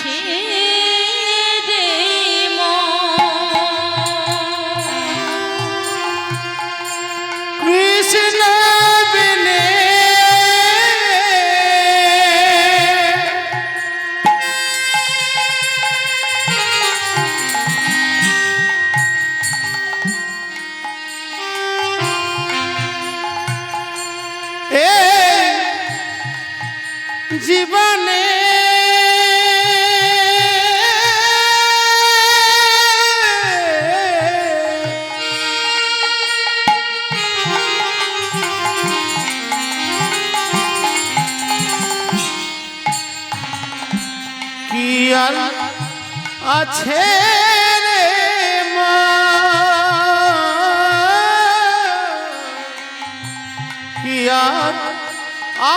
আছে আছে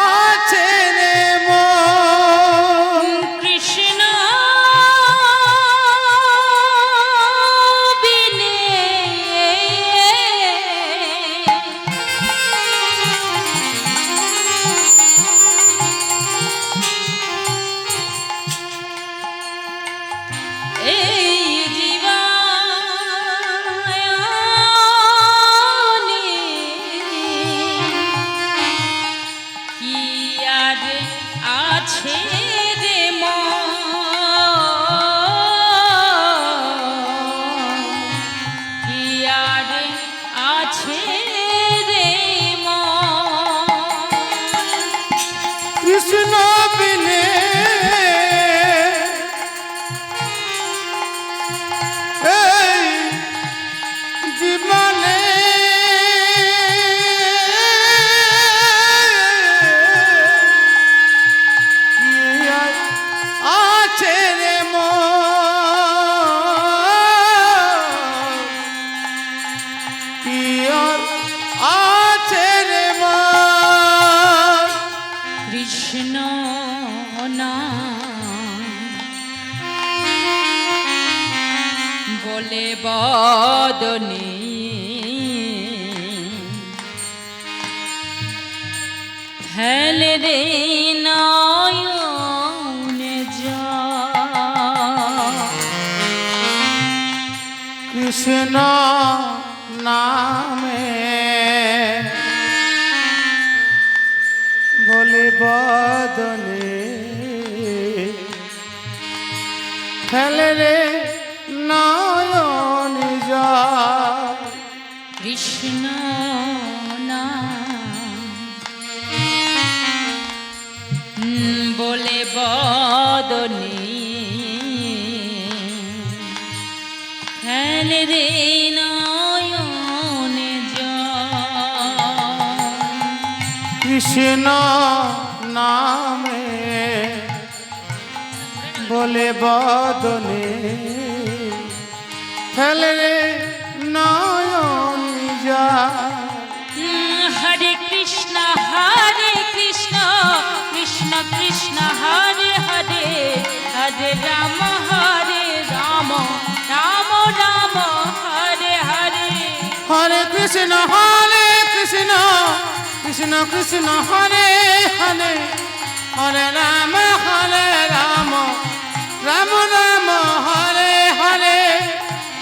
আছে আছে। বলে বদনে। ফেলে রে নয়নে কৃষ্ণ নামে বলে বদনে। ফেলে রে নয়ন যা কৃষ্ণ হুম, বলে বদনে ফেলে রে। কৃষ্ণ নামে বলে বদনে ফেলে রে নয়ন যা। হরে কৃষ্ণ হরে কৃষ্ণ কৃষ্ণ কৃষ্ণ হরে হরে হরে রাম হরে রাম রাম রাম হরে হরে। হরে কৃষ্ণ হরে কৃষ্ণ কৃষ্ণ কৃষ্ণ হরে হরে। হরে রাম হরে রাম রাম রাম হরে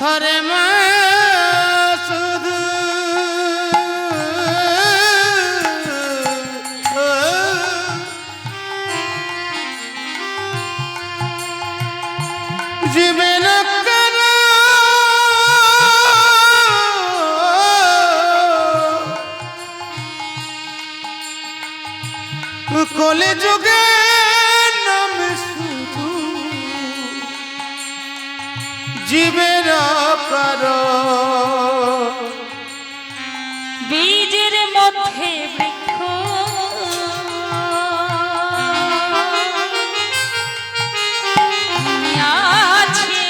হরে মা শুধু জীবন কলে যুগে জীবের কর বীজের মধ্যে বৃক্ষ। আছে।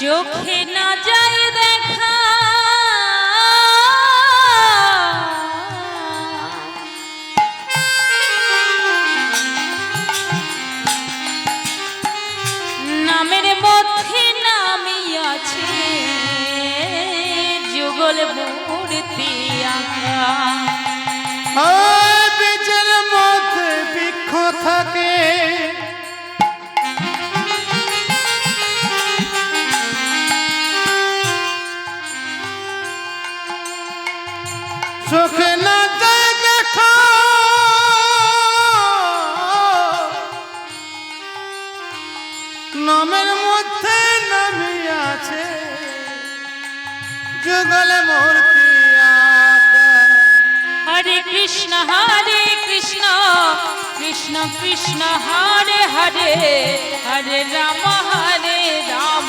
চোখে নামের মধ্যে নামই আছে যুগল মূর্তি আঁকা। বীজের মধ্যে বৃক্ষ থাকে। চোখে যুগল মূর্তি हरे হরে কৃষ্ণ হরে কৃষ্ণ কৃষ্ণ কৃষ্ণ, হরে হরে হরে রাম হরে রাম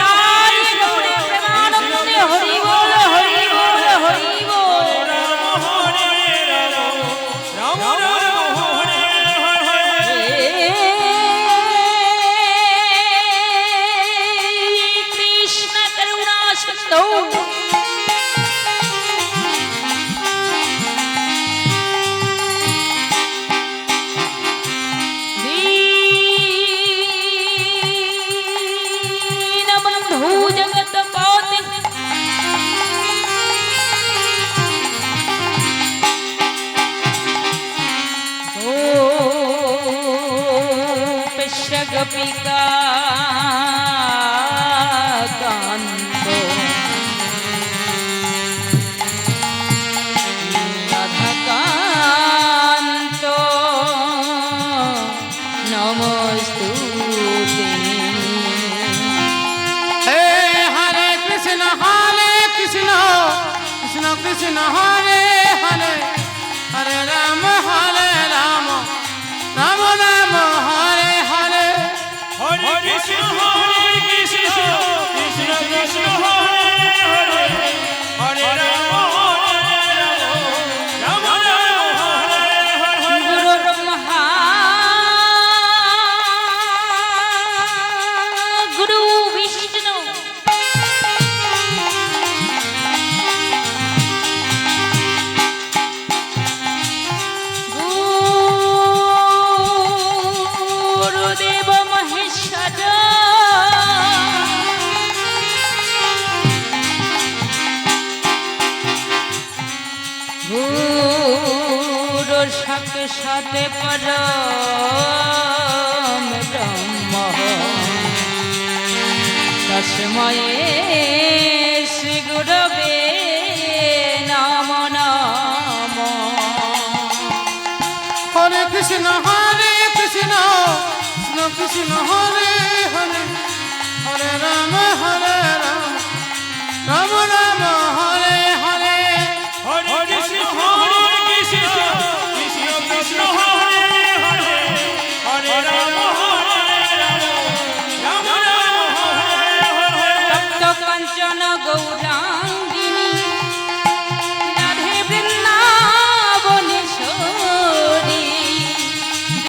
গোপিকা কান্ত গুরুদেব মহেশ্বর। গুরু সাক্ষাৎ পর ব্রহ্ম। তস্ময়ে